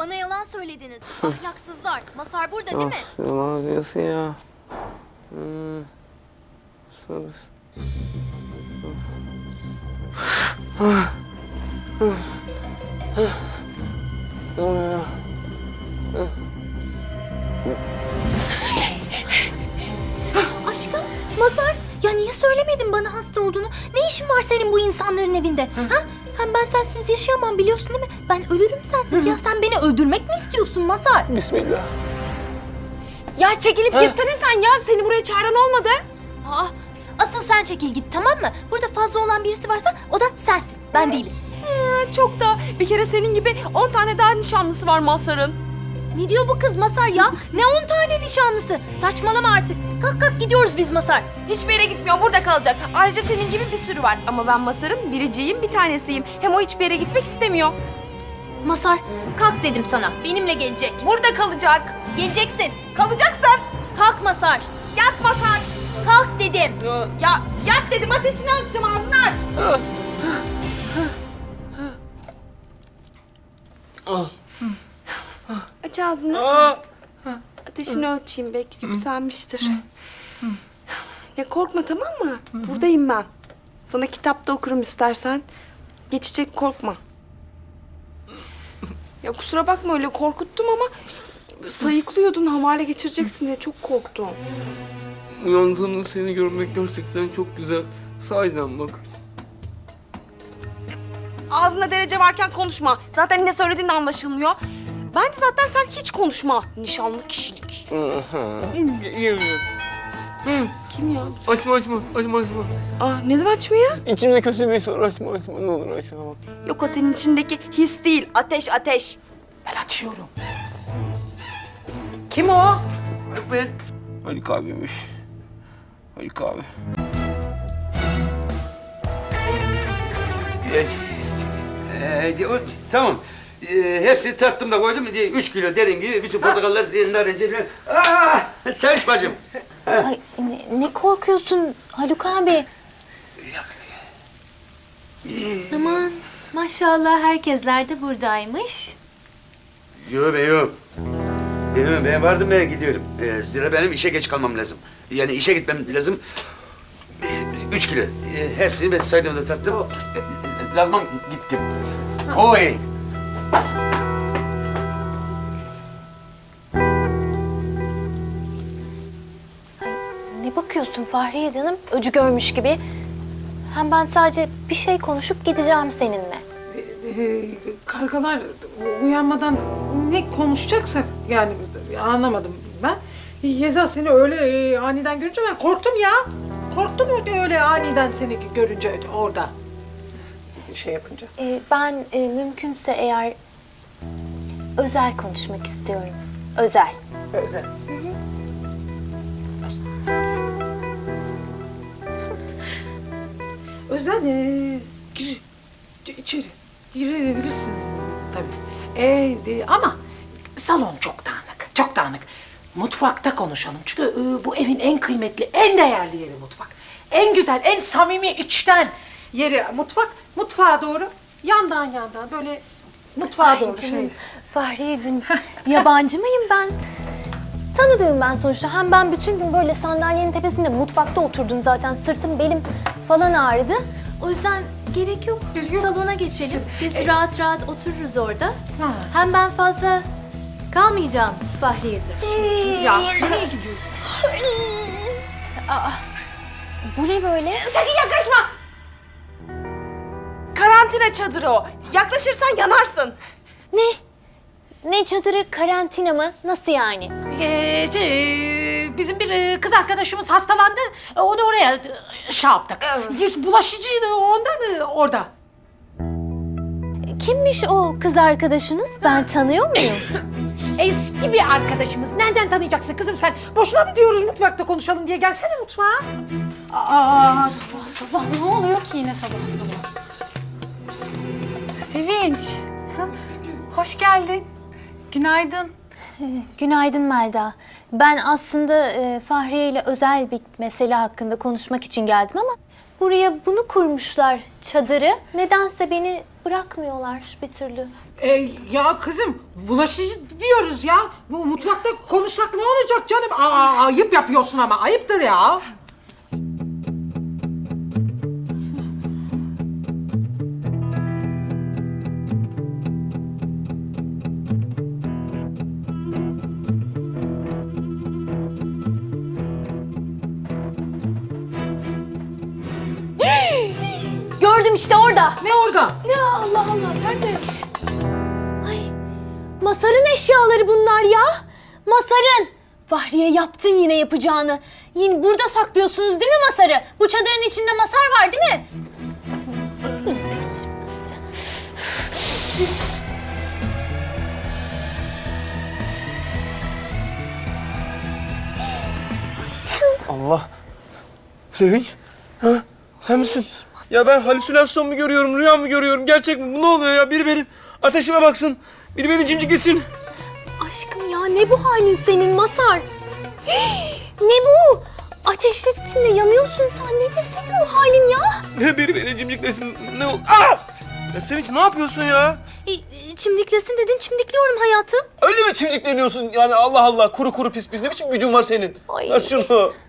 Bana yalan söylediniz. Ahlaksızlar. Masar burada değil mi? Ah, yalan diyorsun ya. Hmm. Sus. Ne oluyor ya? Aşkım, Masar. Ya niye söylemedin bana hasta olduğunu? Ne işin var senin bu insanların evinde? Ha? Hem ben sensiz yaşayamam biliyorsun değil mi? Ben ölürüm sensiz ya. Sen beni öldürmek mi istiyorsun Masar? Bismillah. Ya çekilip gitsene sen ya. Seni buraya çağıran olmadı. Aa, asıl sen çekil git tamam mı? Burada fazla olan birisi varsa o da sensin. Ben değilim. Çok da bir kere senin gibi 10 tane daha nişanlısı var Mazhar'ın. Ne diyor bu kız Masar ya? Ne on tane nişanlısı? Saçmalama artık. Kalk kalk gidiyoruz biz Masar. Hiçbir yere gitmiyor, burada kalacak. Ayrıca senin gibi bir sürü var. Ama ben Mazhar'ın biriciyim, bir tanesiyim. Hem o hiçbir yere gitmek istemiyor. Masar kalk dedim sana. Benimle gelecek. Burada kalacak. Geleceksin. Kalacaksın. Kalk Masar. Yat Mazhar. Kalk dedim. Ya yat dedim ateşini ölçeceğim ağzını aç. Aç ağzını. Ateşini ölçeyim belki yükselmiştir. Ya korkma tamam mı? Buradayım ben. Sana kitapta okurum istersen. Geçecek korkma. Ya kusura bakma öyle korkuttum ama sayıklıyordun havale geçireceksin diye çok korktum. Uyandığımda seni görmek gerçekten çok güzel. Sahiden bak. Ağzında derece varken konuşma. Zaten ne söylediğin anlaşılmıyor. Bence zaten sen hiç konuşma. Nişanlı kişilik. Kim ya? Açma açma açma açma. Aa neden açmıyor? İçimde kötü bir soru açma açma ne olur açma. Yok o senin içindeki his değil. Ateş ateş. Ben açıyorum. Kim o? Haluk abiymiş. Haluk abi. Ee, o, tamam. Ee, hepsini tarttım da koydum. Ee, Üç kilo dediğim gibi bütün portakallar, e, narenciye falan. Aa, Sevinç bacım. Ay ne, ne korkuyorsun Haluk abi? Aman maşallah herkesler de buradaymış. Yok be yok. Benim, ben vardım ben gidiyorum. Ee, zira benim işe geç kalmam lazım. Yani işe gitmem lazım. Ee, üç kilo. Ee, hepsini ben saydığımda tarttım. Ee, lazmam gittim. Oy. Ne bakıyorsun Fahriye canım? Öcü görmüş gibi. Hem ben sadece bir şey konuşup gideceğim seninle. Ee, kargalar uyanmadan ne konuşacaksak yani anlamadım ben. Yeza seni öyle e, aniden görünce ben korktum ya. Korktum öyle, aniden seni görünce orada. Şey yapınca. Ee, ben e, mümkünse eğer özel konuşmak istiyorum. Özel. Özel. Özel ee, gir içeri girebilirsin tabii. Ee, de- ama salon çok dağınık, çok dağınık. Mutfakta konuşalım çünkü e, bu evin en kıymetli, en değerli yeri mutfak. En güzel, en samimi içten yeri mutfak. Mutfağa doğru, yandan yandan böyle mutfağa doğru şey. Fahriyeciğim, yabancı mıyım ben? Tanıdığım ben sonuçta. Hem ben bütün gün böyle sandalyenin tepesinde mutfakta oturdum zaten. Sırtım, belim falan ağrıdı. O yüzden gerek yok. Yok. Salona geçelim. Biz rahat rahat otururuz orada. Hem ben fazla kalmayacağım Fahriyeciğim. Ya nereye gidiyorsun? Bu ne böyle? Sakın yaklaşma. Karantina çadırı o. Yaklaşırsan yanarsın. Ne? Ne çadırı karantina mı? Nasıl yani? Şey, bizim bir e, kız arkadaşımız hastalandı. E, Onu oraya e, şey yaptık. E, Bulaşıcıydı ondan e, orada. Kimmiş o kız arkadaşınız? Ben tanıyor muyum? Eski bir arkadaşımız. Nereden tanıyacaksın kızım sen? Boşuna mı diyoruz mutfakta konuşalım diye? Gelsene mutfağa. Aa, sabah sabah ne oluyor ki yine sabah sabah? Sevinç. Hoş geldin. Günaydın. Günaydın Melda. Ben aslında e, Fahriye ile özel bir mesele hakkında konuşmak için geldim ama buraya bunu kurmuşlar çadırı. Nedense beni bırakmıyorlar bir türlü. E, ya kızım bulaşıcı diyoruz ya. Bu mutfakta konuşsak ne olacak canım? Aa, ayıp yapıyorsun ama ayıptır ya. Gördüm işte orada. Ne orada? Ya Allah Allah nerede? Ay Masar'ın eşyaları bunlar ya. Masar'ın. Bahriye yaptın yine yapacağını. Yine burada saklıyorsunuz değil mi Masar'ı? Bu çadırın içinde Masar var değil mi? Allah. Sevinç. Ha? Sen misin? Ya ben halüsinasyon mu görüyorum, rüya mı görüyorum? Gerçek mi? Bu ne oluyor ya? Biri benim ateşime baksın. Biri beni cimciklesin. Aşkım ya ne bu halin senin Masar? ne bu? Ateşler içinde yanıyorsun sen. Nedir senin bu halin ya? Ne biri beni cimciklesin. Ne ol? Aa! Ya Sevinç ne yapıyorsun ya? E, e, çimdiklesin dedin çimdikliyorum hayatım. Öyle mi çimdikleniyorsun? Yani Allah Allah kuru kuru pis pis. Ne biçim gücün var senin? Ay. Ver şunu.